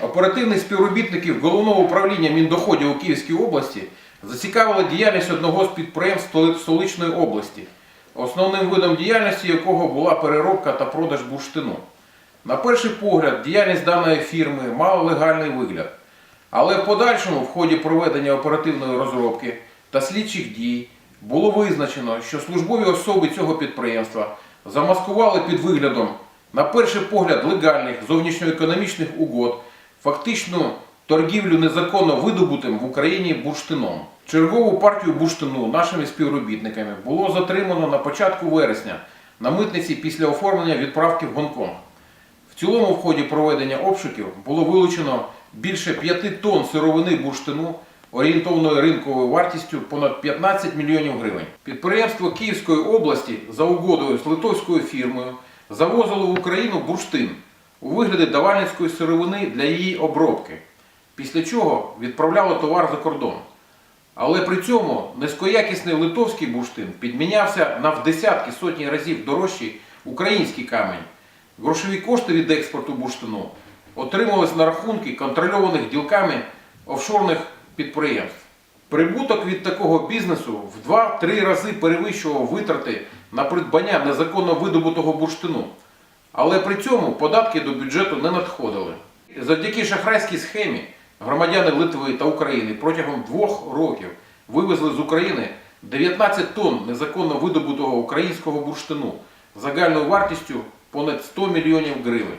Оперативних співробітників Головного управління Міндоходів у Київській області зацікавила діяльність одного з підприємств столичної області, основним видом діяльності якого була переробка та продаж бурштину. На перший погляд, діяльність даної фірми мала легальний вигляд, але в подальшому, в ході проведення оперативної розробки та слідчих дій, було визначено, що службові особи цього підприємства замаскували під виглядом, на перший погляд, легальних зовнішньоекономічних угод фактичну торгівлю незаконно видобутим в Україні бурштином. Чергову партію бурштину нашими співробітниками було затримано на початку вересня на митниці після оформлення відправки в Гонконг. В цілому в ході проведення обшуків було вилучено більше 5 тонн сировини бурштину орієнтовною ринковою вартістю понад 15 мільйонів гривень. Підприємство Київської області за угодою з литовською фірмою завозило в Україну бурштин у вигляді давальницької сировини для її обробки, після чого відправляло товар за кордон. Але при цьому низькоякісний литовський бурштин підмінявся на в десятки сотні разів дорожчий український камінь. Грошові кошти від експорту бурштину отримувались на рахунки контрольованих ділками офшорних підприємств. Прибуток від такого бізнесу в 2-3 рази перевищував витрати на придбання незаконно видобутого бурштину. Але при цьому податки до бюджету не надходили. Завдяки шахрайській схемі громадяни Литви та України протягом двох років вивезли з України 19 тонн незаконно видобутого українського бурштину загальною вартістю понад 100 мільйонів гривень.